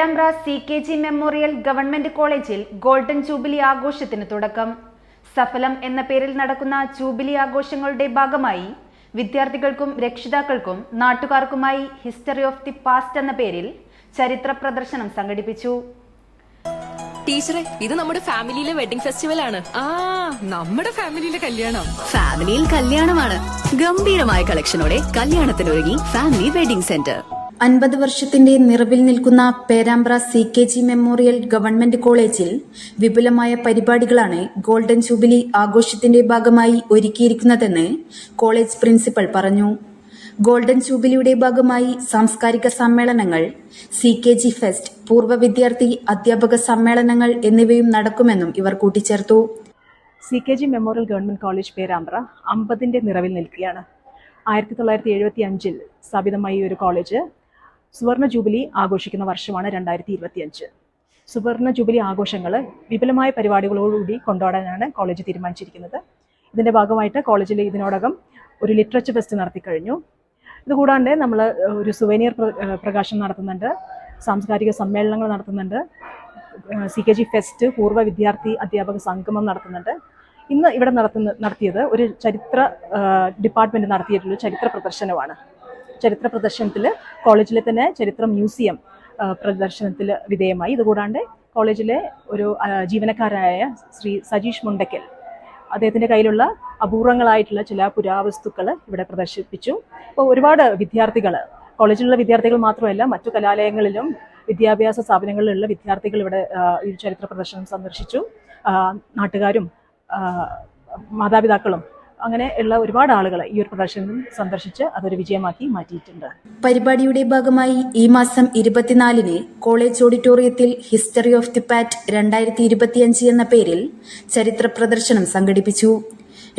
Perambra C K G memorial government കോളേജിൽ golden jubilee ആഘോഷത്തിന് തുടക്കം. സഫലം എന്ന പേരിൽ നടക്കുന്ന ജൂബിലി ആഘോഷങ്ങളുടെ ഭാഗമായി വിദ്യാർത്ഥികൾക്കും രക്ഷിതാക്കൾക്കും നാട്ടുകാർക്കുമായി ഹിസ്റ്ററി ഓഫ് ദി പാസ്റ്റ് എന്ന പേരിൽ ചരിത്ര പ്രദർശനം സംഘടിപ്പിച്ചു. ടീച്ചറെ ഇത് നമ്മുടെ ഫാമിലിയിലെ വെഡിംഗ് ഫെസ്റ്റിവൽ ആണ് ആ നമ്മുടെ ഫാമിലിയിലെ കല്യാണം. ഫാമിലിയിൽ കല്യാണമാണ്. ഗംഭീരമായ കളക്ഷനോടെ കല്യാണത്തിനൊരുങ്ങി ഫാമിലി വെഡിംഗ് സെന്റർ. അൻപത് വർഷത്തിന്റെ നിറവിൽ നിൽക്കുന്ന Perambra C K G memorial government കോളേജിൽ വിപുലമായ പരിപാടികളാണ് ഗോൾഡൻ ജൂബിലി ആഘോഷത്തിന്റെ ഭാഗമായി ഒരുക്കിയിരിക്കുന്നതെന്ന് കോളേജ് പ്രിൻസിപ്പൽ പറഞ്ഞു. ഗോൾഡൻ ജൂബിലിയുടെ ഭാഗമായി സാംസ്കാരിക സമ്മേളനങ്ങൾ സി കെ ജി ഫെസ്റ്റ് പൂർവ വിദ്യാർത്ഥി അധ്യാപക സമ്മേളനങ്ങൾ എന്നിവയും നടക്കുമെന്നും ഇവർ കൂട്ടിച്ചേർത്തു. C K G memorial government college Perambra അമ്പതിന്റെ നിറവിൽ നിൽക്കുകയാണ്. ആയിരത്തി തൊള്ളായിരത്തി എഴുപത്തി അഞ്ചിൽ സ്ഥാപിതമായ ഒരു കോളേജ് സുവർണ ജൂബിലി ആഘോഷിക്കുന്ന വർഷമാണ് രണ്ടായിരത്തി ഇരുപത്തി അഞ്ച് സുവർണ ജൂബിലി ആഘോഷങ്ങൾ വിപുലമായ പരിപാടികളോടുകൂടി കൊണ്ടാടാനാണ് കോളേജ് തീരുമാനിച്ചിരിക്കുന്നത്. ഇതിന്റെ ഭാഗമായിട്ട് കോളേജിൽ ഇതിനോടകം ഒരു ലിറ്ററേച്ചർ ഫെസ്റ്റ് നടത്തി കഴിഞ്ഞു. ഇതുകൂടാണ്ട് നമ്മൾ ഒരു സുവനീർ പ്രകാശനം നടത്തുന്നുണ്ട് സാംസ്കാരിക സമ്മേളനങ്ങൾ നടത്തുന്നുണ്ട് സി കെ ജി ഫെസ്റ്റ് പൂർവ വിദ്യാർത്ഥി അധ്യാപക സംഗമം നടത്തുന്നുണ്ട്. ഇന്ന് ഇവിടെ നടത്തുന്ന നടത്തിയത് ഒരു ചരിത്ര ഡിപ്പാർട്ട്മെന്റ് നടത്തിയിട്ടുള്ള ചരിത്ര പ്രദർശനമാണ്. ചരിത്ര പ്രദർശനത്തിൽ കോളേജിലെ തന്നെ ചരിത്ര മ്യൂസിയം പ്രദർശനത്തിൽ വിധേയമായി. ഇതുകൂടാണ്ട് കോളേജിലെ ഒരു ജീവനക്കാരായ ശ്രീ സജീഷ് മുണ്ടക്കൽ അദ്ദേഹത്തിന്റെ കയ്യിലുള്ള അപൂർവങ്ങളായിട്ടുള്ള ചില പുരാവസ്തുക്കൾ ഇവിടെ പ്രദർശിപ്പിച്ചു. അപ്പോൾ ഒരുപാട് വിദ്യാർത്ഥികൾ കോളേജിലുള്ള വിദ്യാർത്ഥികൾ മാത്രമല്ല മറ്റു കലാലയങ്ങളിലും വിദ്യാഭ്യാസ സ്ഥാപനങ്ങളിലുള്ള വിദ്യാർത്ഥികൾ ഇവിടെ ഈ ചരിത്ര പ്രദർശനം സന്ദർശിച്ചു. നാട്ടുകാരും മാതാപിതാക്കളും അങ്ങനെ ഉള്ള ഒരുപാട് ആളുകൾ ഈ ഒരു പ്രദർശനം സന്ദർശിച്ച് അതൊരു വിജയമാക്കി മാറ്റിയിട്ടുണ്ട്. പരിപാടിയുടെ ഭാഗമായി ഈ മാസം ഇരുപത്തിനാലിന് കോളേജ് ഓഡിറ്റോറിയത്തിൽ ഹിസ്റ്ററി ഓഫ് ദി പാറ്റ് രണ്ടായിരത്തി ഇരുപത്തിയഞ്ച് എന്ന പേരിൽ ചരിത്ര പ്രദർശനം സംഘടിപ്പിച്ചു.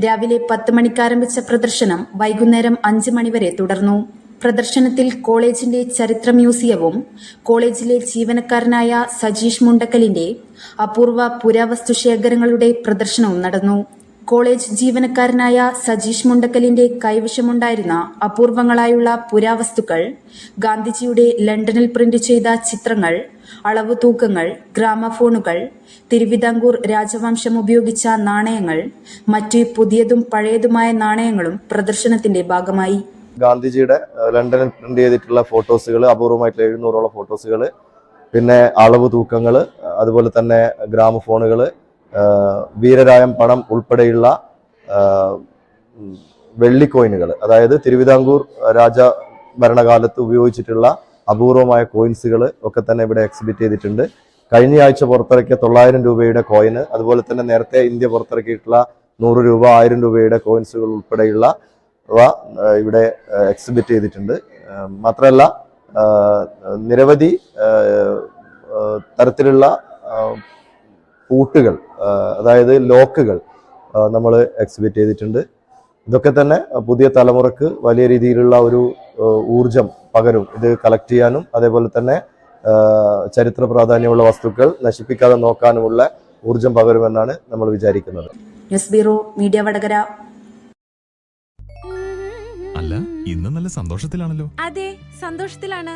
രാവിലെ പത്ത് മണിക്ക് ആരംഭിച്ച പ്രദർശനം വൈകുന്നേരം അഞ്ച് മണിവരെ തുടർന്നു. പ്രദർശനത്തിൽ കോളേജിന്റെ ചരിത്ര മ്യൂസിയവും കോളേജിലെ ജീവനക്കാരനായ സജീഷ് മുണ്ടക്കലിന്റെ അപൂർവ പുരാവസ്തു ശേഖരങ്ങളുടെ പ്രദർശനവും നടന്നു. കോളേജ് ജീവനക്കാരനായ സജീഷ് മുണ്ടക്കലിന്റെ കൈവശമുണ്ടായിരുന്ന അപൂർവങ്ങളായുള്ള പുരാവസ്തുക്കൾ ഗാന്ധിജിയുടെ ലണ്ടനിൽ പ്രിന്റ് ചെയ്ത ചിത്രങ്ങൾ അളവു തൂക്കങ്ങൾ ഗ്രാമഫോണുകൾ തിരുവിതാംകൂർ രാജവംശം ഉപയോഗിച്ച നാണയങ്ങൾ മറ്റ് പുതിയതും പഴയതുമായ നാണയങ്ങളും പ്രദർശനത്തിന്റെ ഭാഗമായി. ഗാന്ധിജിയുടെ ലണ്ടനിൽ പ്രിന്റ് ചെയ്തിട്ടുള്ള ഫോട്ടോസുകൾ അപൂർവമായിട്ടുള്ള എഴുന്നൂറോളം ഫോട്ടോസുകൾ പിന്നെ അളവ് തൂക്കങ്ങൾ അതുപോലെ തന്നെ ഗ്രാമഫോണുകൾ വീരരായം പണം ഉൾപ്പെടെയുള്ള വെള്ളിക്കോയിനുകൾ. അതായത് തിരുവിതാംകൂർ രാജ ഭരണകാലത്ത് ഉപയോഗിച്ചിട്ടുള്ള അപൂർവമായ കോയിൻസുകൾ ഒക്കെ തന്നെ ഇവിടെ എക്സിബിറ്റ് ചെയ്തിട്ടുണ്ട്. കഴിഞ്ഞ ആഴ്ച പുറത്തിറക്കിയ തൊള്ളായിരം രൂപയുടെ കോയിന് അതുപോലെ തന്നെ നേരത്തെ ഇന്ത്യ പുറത്തിറക്കിയിട്ടുള്ള നൂറ് രൂപ ആയിരം രൂപയുടെ കോയിൻസുകൾ ഉൾപ്പെടെയുള്ള ഇവിടെ എക്സിബിറ്റ് ചെയ്തിട്ടുണ്ട്. മാത്രമല്ല നിരവധി തരത്തിലുള്ള പൂട്ടുകൾ അതായത് ലോക്കുകൾ നമ്മൾ എക്സിബിറ്റ് ചെയ്തിട്ടുണ്ട്. ഇതൊക്കെ തന്നെ പുതിയ തലമുറയ്ക്ക് വലിയ രീതിയിലുള്ള ഒരു ഊർജം പകരും. ഇത് കളക്ട് ചെയ്യാനും അതേപോലെ തന്നെ ചരിത്ര പ്രാധാന്യമുള്ള വസ്തുക്കൾ നശിപ്പിക്കാതെ നോക്കാനുമുള്ള ഊർജം പകരുമെന്നാണ് നമ്മൾ വിചാരിക്കുന്നത്. News bureau media Vadakara. അല്ല ഇന്ന് നല്ല സന്തോഷത്തിലാണല്ലോ. അതെ സന്തോഷത്തിലാണ്.